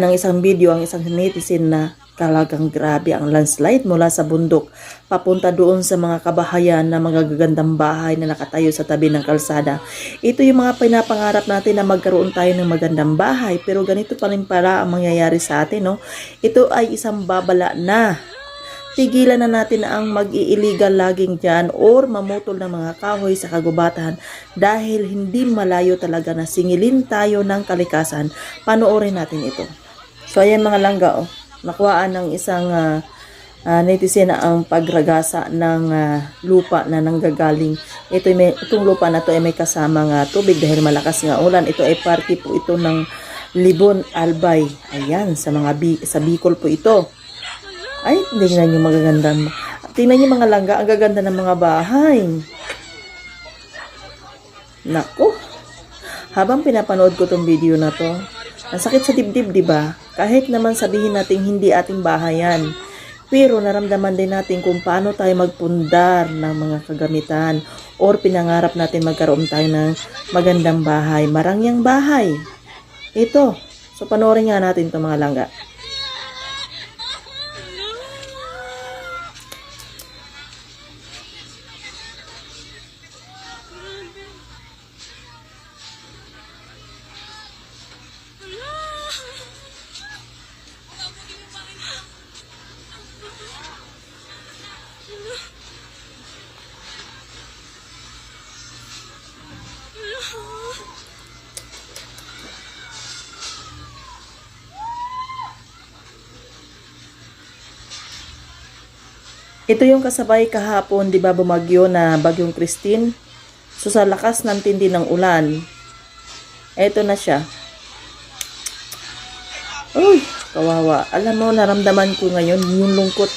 ng isang video ang isang netizen na talagang grabe ang landslide mula sa bundok papunta doon sa mga kabahayan na magagandang bahay na nakatayo sa tabi ng kalsada. Ito yung mga pinapangarap natin na magkaroon tayo ng magandang bahay pero ganito pa rin pala ang mangyayari sa atin. No? Ito ay isang babala na tigilan na natin ang mag-iiligal laging dyan or mamutol ng mga kahoy sa kagubatan dahil hindi malayo talaga na singilin tayo ng kalikasan. Panoorin natin ito. So ayan mga langga, oh. nakuhaan ng isang ah, ah, netizen na ang pagragasa ng ah, lupa na nanggagaling. Ito ay may, itong lupa na to ay may kasamang ah, tubig dahil malakas nga ulan. Ito ay parte po ito ng Libon Albay. Ayan, sa mga bi- sa Bicol po ito. Ay, tingnan nyo magaganda. Tingnan nyo mga langga, ang gaganda ng mga bahay. Nako. Habang pinapanood ko tong video na to, ang sakit sa dibdib, di ba? Kahit naman sabihin natin hindi ating bahayan. Pero naramdaman din natin kung paano tayo magpundar ng mga kagamitan or pinangarap natin magkaroon tayo ng magandang bahay, marangyang bahay. Ito. So panoorin nga natin to mga langga. Ito yung kasabay kahapon, di ba, bumagyo na bagyong Christine. So, sa lakas ng tindi ng ulan, eto na siya. Uy, kawawa. Alam mo, naramdaman ko ngayon, yung lungkot,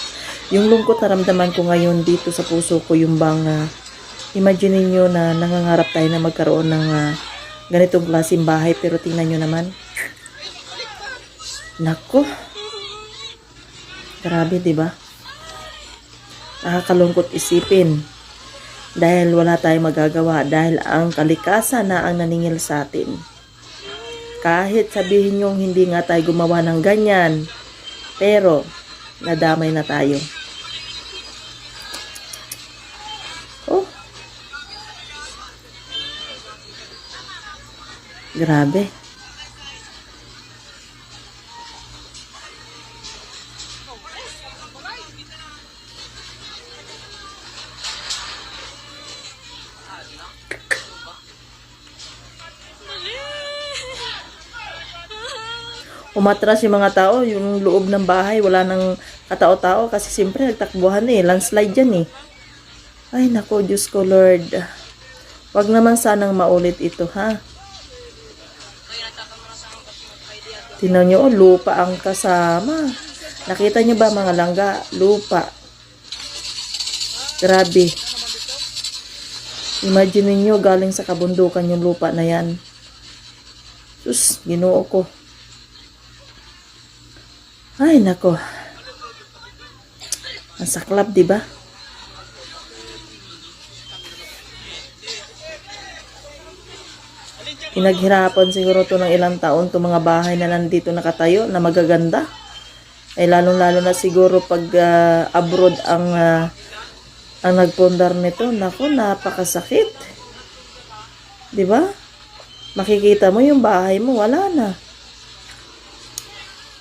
yung lungkot naramdaman ko ngayon dito sa puso ko, yung bang, ah, imagine niyo na nangangarap tayo na magkaroon ng ah, ganitong klaseng bahay, pero tingnan nyo naman. Nako. Grabe, di ba? Nakakalungkot isipin dahil wala tayong magagawa dahil ang kalikasan na ang naningil sa atin. Kahit sabihin yung hindi nga tayo gumawa ng ganyan, pero nadamay na tayo. Oh. Grabe. Umatras yung mga tao, yung loob ng bahay, wala nang katao-tao kasi siyempre nagtakbuhan eh, landslide yan eh. Ay nako, Diyos ko Lord. Wag naman sanang maulit ito ha. Tingnan nyo, oh, lupa ang kasama. Nakita nyo ba mga langga? Lupa. Grabe. Imagine niyo galing sa kabundukan yung lupa na yan. Sus, ginoo ko. Ay, nako. Ang saklap, di ba? Pinaghirapan siguro to ng ilang taon to mga bahay na nandito nakatayo na magaganda. Ay lalong-lalo na siguro pag ah, abroad ang ah, ang nagpundar nito. Nako, napakasakit. 'Di ba? Makikita mo yung bahay mo, wala na.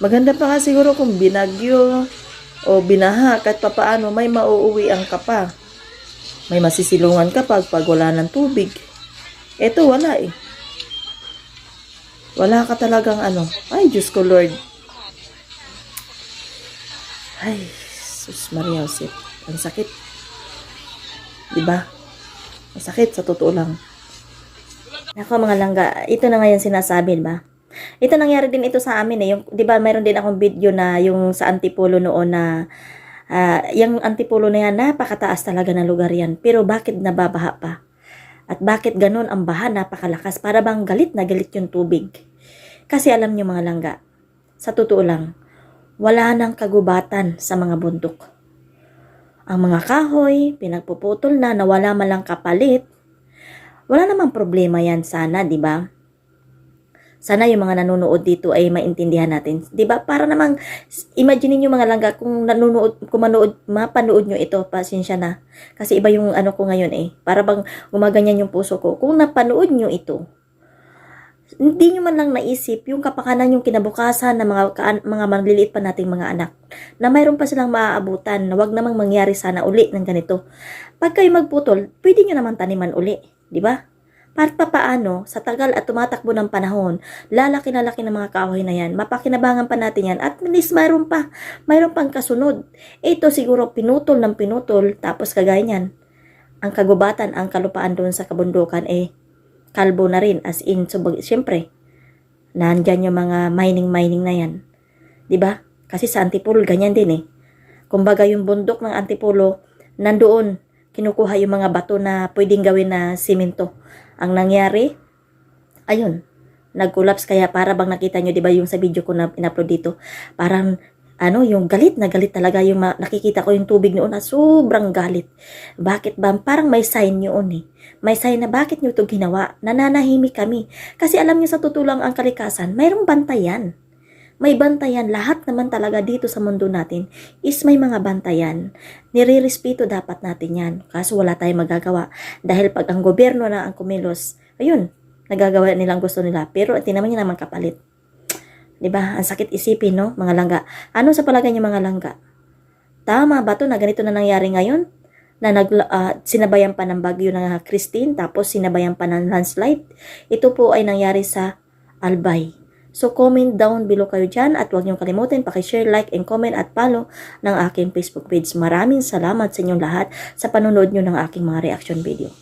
Maganda pa nga siguro kung binagyo o binaha kahit papaano may mauuwian ka pa. May masisilungan ka pag, pag wala ng tubig. Eto wala eh. Wala ka talagang ano. Ay, Diyos ko Lord. Ay, sus Maria Josep. Ang sakit. Diba? Ang sakit sa totoo lang. Nako mga langga, ito na ngayon sinasabi, ba? Ito nangyari din ito sa amin eh. Yung, 'di ba, mayroon din akong video na yung sa Antipolo noon na ah, yung Antipolo na yan, napakataas talaga ng lugar yan. Pero bakit nababaha pa? At bakit ganun ang baha napakalakas? Para bang galit na galit yung tubig? Kasi alam nyo mga langga, sa totoo lang, wala nang kagubatan sa mga bundok. Ang mga kahoy, pinagpuputol na, nawala man lang kapalit, wala namang problema yan sana, di ba? Sana yung mga nanonood dito ay maintindihan natin. 'Di ba? Para namang imagine niyo mga langga kung nanonood kung manood mapanood nyo ito, pasensya na. Kasi iba yung ano ko ngayon eh. Para bang gumaganyan yung puso ko. Kung napanood nyo ito, hindi nyo man lang naisip yung kapakanan yung kinabukasan ng mga kaan- mga maliliit pa nating mga anak na mayroon pa silang maaabutan na wag namang mangyari sana uli ng ganito. Pag kayo magputol, pwede nyo naman taniman uli, di ba? Para pa paano, sa tagal at tumatakbo ng panahon, lalaki na laki ng mga kahoy na yan, mapakinabangan pa natin yan, at least mayroon pa, mayroon pang kasunod. Ito siguro pinutol ng pinutol, tapos kagaya niyan, ang kagubatan, ang kalupaan doon sa kabundukan, eh, kalbo na rin, as in, subag, syempre, nandyan yung mga mining-mining na yan. ba? Kasi sa Antipolo, ganyan din eh. Kumbaga yung bundok ng Antipolo, nandoon, kinukuha yung mga bato na pwedeng gawin na simento. Ang nangyari, ayun, nag-collapse kaya para bang nakita nyo, di ba yung sa video ko na in-upload dito, parang ano, yung galit na galit talaga yung nakikita ko yung tubig noon na sobrang galit. Bakit ba? Parang may sign yun eh. May sign na bakit nyo ito ginawa? Nananahimik kami. Kasi alam nyo sa tutulang ang kalikasan, mayroong bantayan. May bantayan. Lahat naman talaga dito sa mundo natin is may mga bantayan. Nire-respeto dapat natin yan. Kaso wala tayong magagawa. Dahil pag ang gobyerno na ang kumilos, ayun, nagagawa nilang gusto nila. Pero tinaman niya naman kapalit. 'Di ba? Ang sakit isipin, no? Mga langga. Ano sa palagay niyo mga langga? Tama ba to na ganito na nangyari ngayon? Na nag, ah, sinabayan pa ng bagyo na Christine, tapos sinabayan pa ng landslide. Ito po ay nangyari sa Albay. So, comment down below kayo dyan at huwag niyong kalimutan pakishare, like, and comment at follow ng aking Facebook page. Maraming salamat sa inyong lahat sa panonood niyo ng aking mga reaction video.